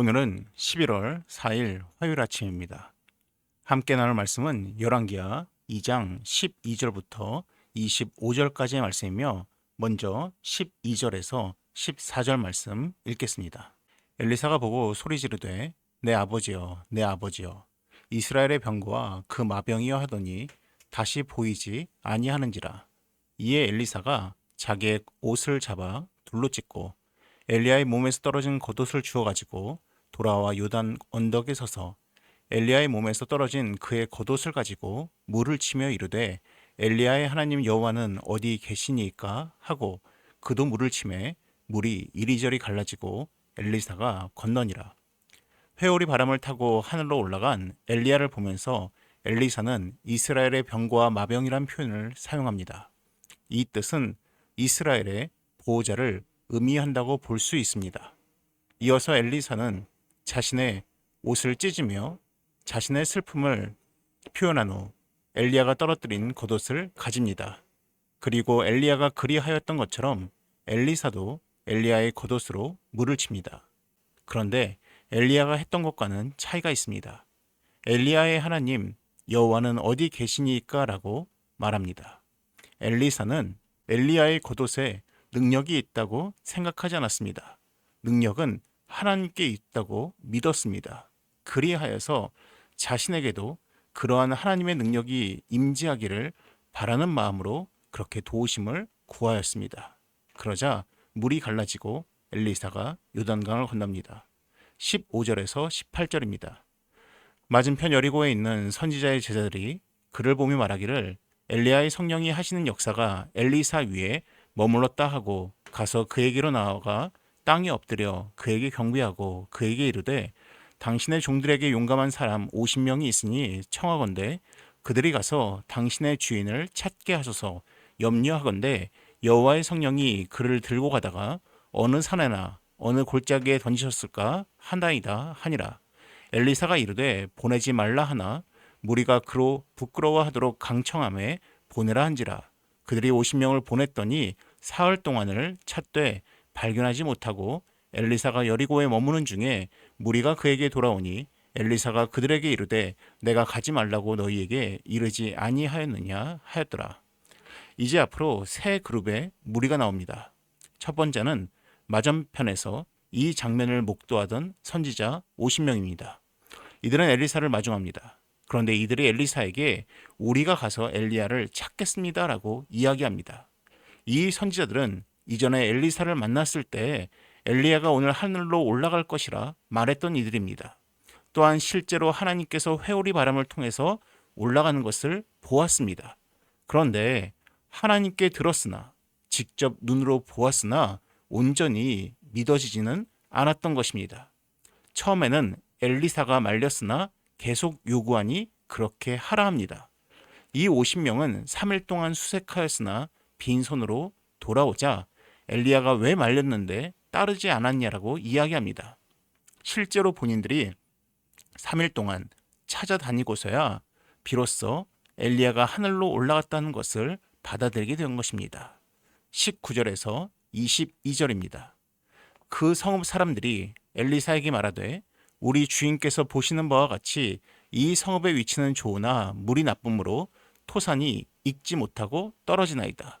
오늘은 11월 4일 화요일 아침입니다. 함께 나눌 말씀은 열왕기하 2장 12절부터 25절까지의 말씀이며 먼저 12절에서 14절 말씀 읽겠습니다. 엘리사가 보고 소리 지르되 내 아버지여 내 아버지여 이스라엘의 병거와 그 마병이여 하더니 다시 보이지 아니하는지라 이에 엘리사가 자기의 옷을 잡아 둘로 찢고 엘리야의 몸에서 떨어진 겉옷을 주워 가지고 돌아와 요단 언덕에 서서 엘리야의 몸에서 떨어진 그의 겉옷을 가지고 물을 치며 이르되 엘리야의 하나님 여호와는 어디 계시니까 하고 그도 물을 치매 물이 이리저리 갈라지고 엘리사가 건너니라 회오리 바람을 타고 하늘로 올라간 엘리야를 보면서 엘리사는 이스라엘의 병과 마병이란 표현을 사용합니다. 이 뜻은 이스라엘의 보호자를 의미한다고 볼 수 있습니다. 이어서 엘리사는 자신의 옷을 찢으며 자신의 슬픔을 표현한 후 엘리야가 떨어뜨린 겉옷을 가집니다. 그리고 엘리야가 그리하였던 것처럼 엘리사도 엘리야의 겉옷으로 물을 칩니다. 그런데 엘리야가 했던 것과는 차이가 있습니다. 엘리야의 하나님 여호와는 어디 계시니까라고 말합니다. 엘리사는 엘리야의 겉옷에 능력이 있다고 생각하지 않았습니다. 능력은 하나님께 있다고 믿었습니다. 그리하여서 자신에게도 그러한 하나님의 능력이 임재하기를 바라는 마음으로 그렇게 도우심을 구하였습니다. 그러자 물이 갈라지고 엘리사가 요단강을 건넙니다. 15절에서 18절입니다. 맞은편 여리고에 있는 선지자의 제자들이 그를 보며 말하기를 엘리야의 성령이 하시는 역사가 엘리사 위에 머물렀다 하고 가서 그에게로 나아가 땅에 엎드려 그에게 경배하고 그에게 이르되 당신의 종들에게 용감한 사람 50명이 있으니 청하건대 그들이 가서 당신의 주인을 찾게 하소서. 염려하건대 여호와의 성령이 그를 들고 가다가 어느 산에나 어느 골짜기에 던지셨을까 하나이다 하니라. 엘리사가 이르되 보내지 말라 하나 무리가 그로 부끄러워하도록 강청함에 보내라 한지라. 그들이 50명을 보냈더니 사흘 동안을 찾되 발견하지 못하고 엘리사가 여리고에 머무는 중에 무리가 그에게 돌아오니 엘리사가 그들에게 이르되 내가 가지 말라고 너희에게 이르지 아니하였느냐 하였더라. 이제 앞으로 세 그룹의 무리가 나옵니다. 첫 번째는 맞은편에서 이 장면을 목도하던 선지자 50명입니다. 이들은 엘리사를 마중합니다. 그런데 이들이 엘리사에게 우리가 가서 엘리야를 찾겠습니다라고 이야기합니다. 이 선지자들은 이전에 엘리사를 만났을 때 엘리야가 오늘 하늘로 올라갈 것이라 말했던 이들입니다. 또한 실제로 하나님께서 회오리 바람을 통해서 올라가는 것을 보았습니다. 그런데 하나님께 들었으나 직접 눈으로 보았으나 온전히 믿어지지는 않았던 것입니다. 처음에는 엘리사가 말렸으나 계속 요구하니 그렇게 하라 합니다. 이 50명은 3일 동안 수색하였으나 빈손으로 돌아오자 엘리야가 왜 말렸는데 따르지 않았냐라고 이야기합니다. 실제로 본인들이 3일 동안 찾아다니고서야 비로소 엘리야가 하늘로 올라갔다는 것을 받아들이게 된 것입니다. 19절에서 22절입니다. 그 성읍 사람들이 엘리사에게 말하되 우리 주인께서 보시는 바와 같이 이 성읍의 위치는 좋으나 물이 나쁨으로 토산이 익지 못하고 떨어지나이다.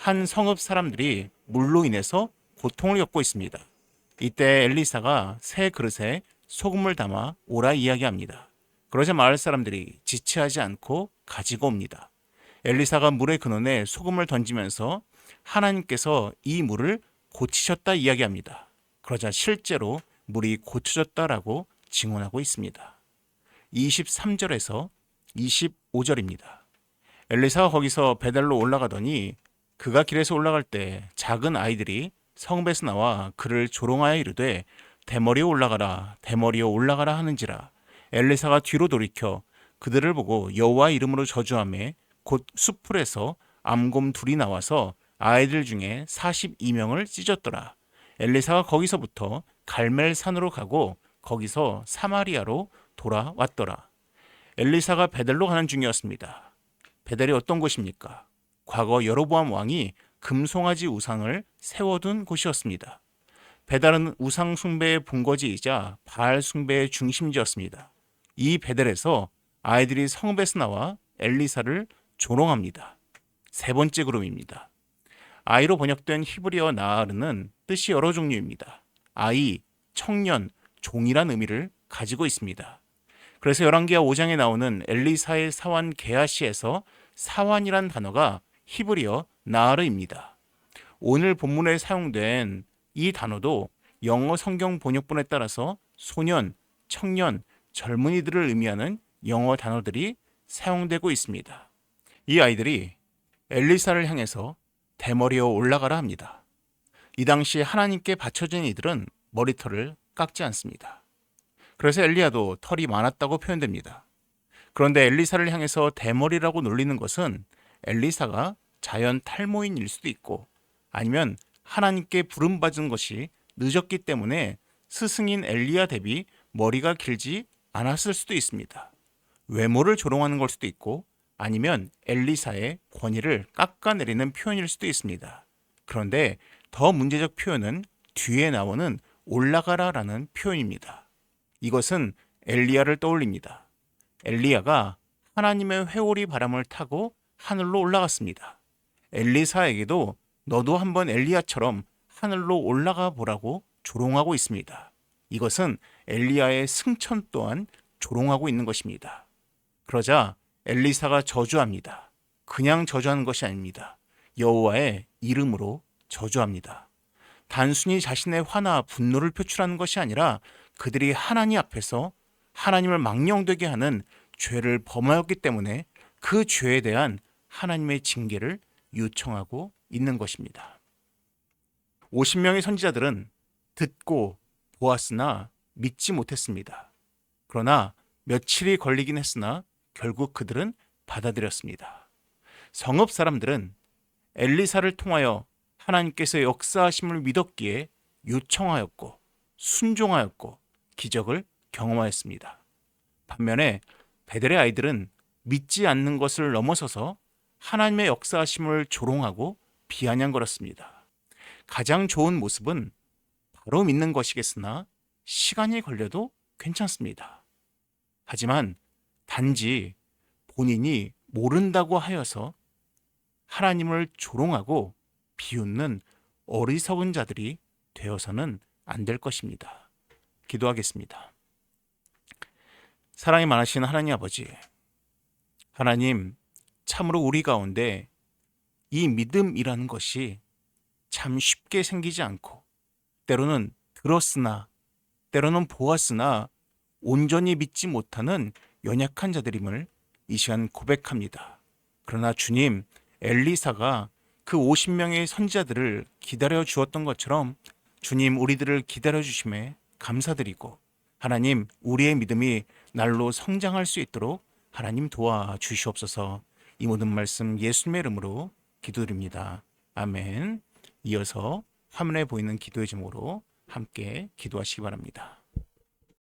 한 성읍 사람들이 물로 인해서 고통을 겪고 있습니다. 이때 엘리사가 새 그릇에 소금을 담아 오라 이야기합니다. 그러자 마을 사람들이 지체하지 않고 가지고 옵니다. 엘리사가 물의 근원에 소금을 던지면서 하나님께서 이 물을 고치셨다 이야기합니다. 그러자 실제로 물이 고쳐졌다라고 증언하고 있습니다. 23절에서 25절입니다. 엘리사가 거기서 배달로 올라가더니 그가 길에서 올라갈 때 작은 아이들이 성읍에서 나와 그를 조롱하여 이르되 대머리에 올라가라 대머리에 올라가라 하는지라 엘리사가 뒤로 돌이켜 그들을 보고 여호와 이름으로 저주하매 곧 수풀에서 암곰 둘이 나와서 아이들 중에 42명을 찢었더라. 엘리사가 거기서부터 갈멜 산으로 가고 거기서 사마리아로 돌아왔더라. 엘리사가 베델로 가는 중이었습니다. 베델이 어떤 곳입니까? 과거 여로보암 왕이 금송아지 우상을 세워둔 곳이었습니다. 베델은 우상 숭배의 본거지이자 바알 숭배의 중심지였습니다. 이 베델에서 아이들이 성읍에서 나와 엘리사를 조롱합니다. 세 번째 그룹입니다. 아이로 번역된 히브리어 나아르는 뜻이 여러 종류입니다. 아이, 청년, 종이란 의미를 가지고 있습니다. 그래서 열왕기하 5장에 나오는 엘리사의 사환 게하시에서 사환이란 단어가 히브리어 나아르입니다. 오늘 본문에 사용된 이 단어도 영어 성경 번역본에 따라서 소년, 청년, 젊은이들을 의미하는 영어 단어들이 사용되고 있습니다. 이 아이들이 엘리사를 향해서 대머리어 올라가라 합니다. 이 당시 하나님께 바쳐진 이들은 머리털을 깎지 않습니다. 그래서 엘리야도 털이 많았다고 표현됩니다. 그런데 엘리사를 향해서 대머리라고 놀리는 것은 엘리사가 자연 탈모인일 수도 있고 아니면 하나님께 부름받은 것이 늦었기 때문에 스승인 엘리야 대비 머리가 길지 않았을 수도 있습니다. 외모를 조롱하는 걸 수도 있고 아니면 엘리사의 권위를 깎아내리는 표현일 수도 있습니다. 그런데 더 문제적 표현은 뒤에 나오는 올라가라라는 표현입니다. 이것은 엘리야를 떠올립니다. 엘리야가 하나님의 회오리 바람을 타고 하늘로 올라갔습니다. 엘리사에게도 너도 한번 엘리야처럼 하늘로 올라가 보라고 조롱하고 있습니다. 이것은 엘리야의 승천 또한 조롱하고 있는 것입니다. 그러자 엘리사가 저주합니다. 그냥 저주하는 것이 아닙니다. 여호와의 이름으로 저주합니다. 단순히 자신의 화나 분노를 표출하는 것이 아니라 그들이 하나님 앞에서 하나님을 망령되게 하는 죄를 범하였기 때문에 그 죄에 대한 하나님의 징계를 요청하고 있는 것입니다. 50명의 선지자들은 듣고 보았으나 믿지 못했습니다. 그러나 며칠이 걸리긴 했으나 결국 그들은 받아들였습니다. 성읍 사람들은 엘리사를 통하여 하나님께서 역사하심을 믿었기에 요청하였고 순종하였고 기적을 경험하였습니다. 반면에 베델의 아이들은 믿지 않는 것을 넘어서서 하나님의 역사하심을 조롱하고 비아냥거렸습니다. 가장 좋은 모습은 바로 믿는 것이겠으나 시간이 걸려도 괜찮습니다. 하지만 단지 본인이 모른다고 하여서 하나님을 조롱하고 비웃는 어리석은 자들이 되어서는 안 될 것입니다. 기도하겠습니다. 사랑이 많으신 하나님 아버지, 하나님, 참으로 우리 가운데 이 믿음이라는 것이 참 쉽게 생기지 않고, 때로는 들었으나, 때로는 보았으나, 온전히 믿지 못하는 연약한 자들임을 이 시간 고백합니다. 그러나 주님, 엘리사가 그 50명의 선지자들을 기다려 주었던 것처럼 주님 우리들을 기다려 주심에 감사드리고 하나님 우리의 믿음이 날로 성장할 수 있도록 하나님 도와 주시옵소서. 이 모든 말씀 예수님의 이름으로 기도드립니다. 아멘. 이어서 화면에 보이는 기도의 제목으로 함께 기도하시기 바랍니다.